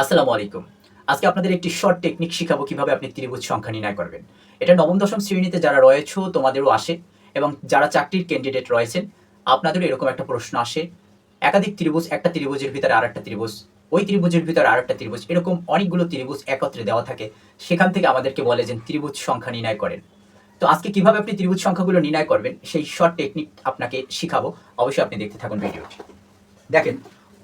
আসসালামু আলাইকুম। আজকে আপনাদের একটি শর্ট টেকনিক শিখাবো কীভাবে আপনি ত্রিভুজ সংখ্যা নির্ণয় করবেন। এটা নবম, দশম শ্রেণীতে যারা রয়েছে, তোমাদেরও আসে এবং যারা চাকরির ক্যান্ডিডেট রয়েছেন, আপনাদেরও এরকম একটা প্রশ্ন আসে। একাধিক ত্রিভুজ, একটা ত্রিভুজের ভিতরে আর একটা ত্রিভুজ, ওই ত্রিভুজের ভিতরে আর একটা ত্রিভুজ, এরকম অনেকগুলো ত্রিভুজ একত্রে দেওয়া থাকে। সেখান থেকে আমাদেরকে বলে যে ত্রিভুজ সংখ্যা নির্ণয় করেন। তো আজকে কীভাবে আপনি ত্রিভুজ সংখ্যাগুলো নির্ণয় করবেন, সেই শর্ট টেকনিক আপনাকে শিখাবো। অবশ্যই আপনি দেখতে থাকুন ভিডিওটি। দেখেন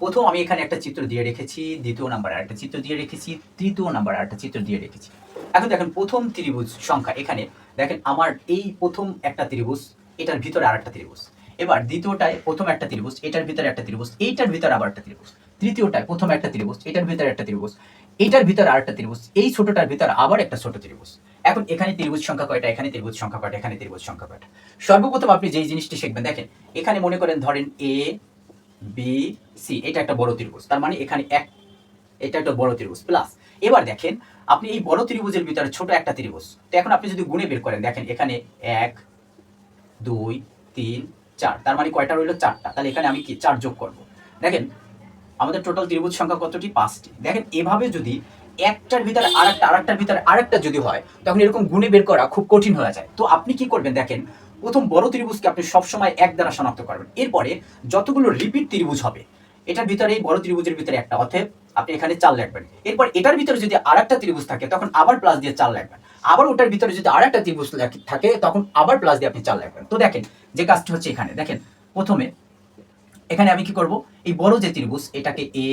প্রথম আমি এখানে একটা চিত্র দিয়ে রেখেছি, দ্বিতীয় নাম্বার একটা চিত্র দিয়ে রেখেছি, তৃতীয় নাম্বার একটা চিত্র দিয়ে রেখেছি। এখন দেখেন প্রথম ত্রিভুজ সংখ্যা এখানে, দেখেন আমার এই প্রথম একটা ত্রিভুজ, এটার ভিতরে আর একটা ত্রিভুজ। এবার দ্বিতীয়টায় প্রথম একটা ত্রিভুজ, এটার ভিতরে একটা ত্রিভুজ, এইটার ভিতরে আবার একটা ত্রিভুজ। তৃতীয়টায় প্রথম একটা ত্রিভুজ, এটার ভিতরে একটা ত্রিভুজ এইটার ভিতরে আর একটা ত্রিভুজ, এই ছোটটার ভিতরে আবার একটা ছোট ত্রিভুজ। এখন এখানে ত্রিভুজ সংখ্যা কয়টা? এখানে ত্রিভুজ সংখ্যা কয়টা? এখানে ত্রিভুজ সংখ্যা কয়টা? সর্বপ্রথম আপনি যেই জিনিসটি শিখবেন, দেখেন, এখানে মনে করেন ধরেন এ বি সি এটা একটা বড় ত্রিভুজ। তার মানে এখানে এক, এটা একটা বড় ত্রিভুজ প্লাস এবার দেখেন, আপনি এই বড় ত্রিভুজের ভিতরে ছোট একটা ত্রিভুজ। তো এখন আপনি যদি গুণে বের করেন, দেখেন এখানে এক, দুই, তিন, চার। তার মানে কয়টা রইল? চারটা। তাহলে এখানে আমি কি? চার যোগ করব। দেখেন, আমাদের টোটাল ত্রিভুজ সংখ্যা কতটি? পাঁচটি। দেখেন, এভাবে যদি একটার ভিতরে আরেকটা, আরেকটার ভিতরে আরেকটা যদি হয়, তখন এরকম গুণে বের করা খুব কঠিন হয়ে যায়। তো আপনি কি করবেন? দেখেন প্রথম বড় ত্রিভুজকে আপনি সবসময় এক দ্বারা শনাক্ত করবেন। এরপরে যতগুলো রিপিট ত্রিভুজ হবে, এটার ভিতরে বড় ত্রিভুজের ভিতরে একটা, অতএব আপনি এখানে চার লিখবেন এরপর এটার ভিতরে যদি আরেকটা ত্রিভুজ থাকে, তখন আবার প্লাস দিয়ে চার লিখবেন আবার ওটার ভিতরে যদি আরেকটা ত্রিভুজ থাকে, তখন আবার প্লাস দিয়ে আপনি চার লিখবেন তো দেখেন, যে কাজটি হচ্ছে এখানে, দেখেন, প্রথমে এখানে আমি কি করব? এই বড় যে ত্রিভুজ, এটাকে এ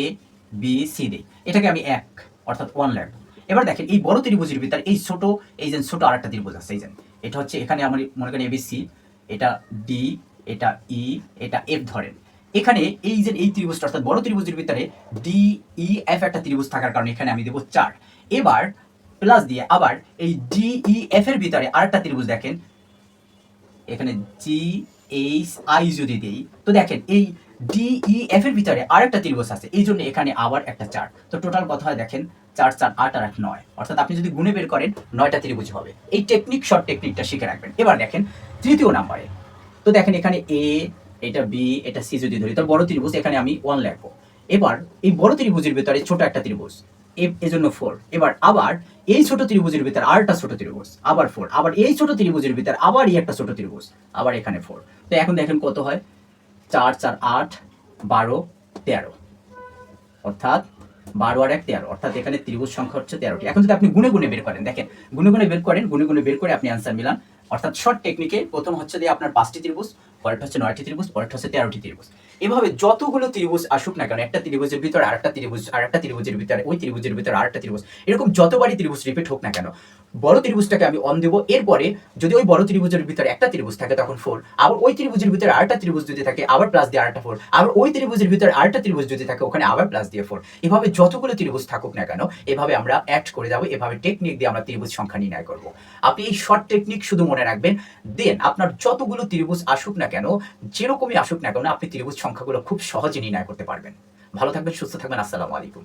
বি সি দিই। এটাকে আমি এক, অর্থাৎ ওয়ান লিখব এবার দেখেন, এই বড় ত্রিভুজের ভিতরে এই ছোট, এই যে ছোট আরেকটা ত্রিভুজ আছে, এই যে। এটা হচ্ছে এখানে আমার মনে করেন এবিসি এটা ডি এটা ই এটা এফ ধরেন। এখানে এই যে এই ত্রিভুজটা, অর্থাৎ বড় ত্রিভুজের ভিতরে ডি ই এফ একটা ত্রিভুজ থাকার কারণে এখানে আমি দেবো চার। এবার প্লাস দিয়ে আবার এই ডি ই এফ এর ভিতরে আরেকটা ত্রিভুজ দেখেন। এখানে জি এইচ আই যদি দেই, তো দেখেন এই ডি ই এফ এর ভিতরে আরেকটা ত্রিভুজ আছে, এই জন্য এখানে আবার একটা চার। তো টোটাল কত হয় দেখেন, চার চার, আট আর এক, নয়। অর্থাৎ আপনি যদি গুণে বের করেন, নয়টা ত্রিভুজ হবে। এই টেকনিক শর্ট টেকনিকটা শিখে রাখবেন। এবার দেখেন, তৃতীয় নাম্বারে তো দেখেন এখানে এ এটা বি এটা সি যদি ধরি, তো বড় ত্রিভুজ এখানে আমি ওয়ান লিখব। এবার এই বড় ত্রিভুজের ভিতরে ছোট একটা ত্রিভুজ। এজন্য ফোর এবার আবার এই ছোট ত্রিভুজের ভিতরে আরেকটা ছোট ত্রিভুজ। আবার ফোর আবার এই ছোট ত্রিভুজের ভিতরে আবার এই একটা ছোট ত্রিভুজ। আবার এখানে ফোর তো এখন দেখেন কত হয়? চার চার আট, বারো, তেরো। অর্থাৎ বারো আর এক, তেরো। অর্থাৎ এখানে ত্রিভুজ সংখ্যা হচ্ছে তেরোটি। এখন যদি আপনি গুনে গুনে বের করেন, দেখেন, গুনে গুনে বের করেন, গুনে গুনে বের করে আপনি আনসার মিলান। অর্থাৎ শর্ট টেকনিকে প্রথম হচ্ছে দিয়ে আপনার পাঁচটি ত্রিভুজ পরেরটা হচ্ছে নয়টি ত্রিভুজ, পরেরটা হচ্ছে তেরোটি ত্রিভুজ। এভাবে যতগুলো ত্রিভুজ আসুক না কেন, একটা ত্রিভুজের ভিতরে আরেকটা ত্রিভুজ, আরেকটা ত্রিভুজের ভিতরে, ওই ত্রিভুজের ভিতরে আরেকটা ত্রিভুজ, এরকম যতবারই ত্রিভুজ রিপিট হোক না কেন, বড় ত্রিভুজটাকে আমি অন দেবো। এরপরে যদি ওই বড় ত্রিভুজের ভিতরে একটা ত্রিভুজ থাকে, তখন ফোর আবার ওই ত্রিভুজের ভিতরে আরেকটা ত্রিভুজ যদি থাকে, আবার প্লাস দিয়ে আরেকটা ফোর আবার ওই ত্রিভুজের ভিতরে আরেকটা ত্রিভুজ যদি থাকে, ওখানে আবার প্লাস দিয়ে ফোর এভাবে যতগুলো ত্রিভুজ থাকুক না কেন, এভাবে আমরা অ্যাড করে যাব এভাবে টেকনিক দিয়ে আমরা ত্রিভুজ সংখ্যা নির্ণয় করব। আপনি এই শর্ট টেকনিক শুধু মনে রাখবেন দেন আপনার যতগুলো ত্রিভুজ আসুক না কেন, যেরকমই আসুক না কেন, আপনি ত্রিভুজ সংখ্যাগুলো খুব সহজে নির্ণয় করতে পারবেন। ভালো থাকবেন, সুস্থ থাকবেন, আসসালামু আলাইকুম।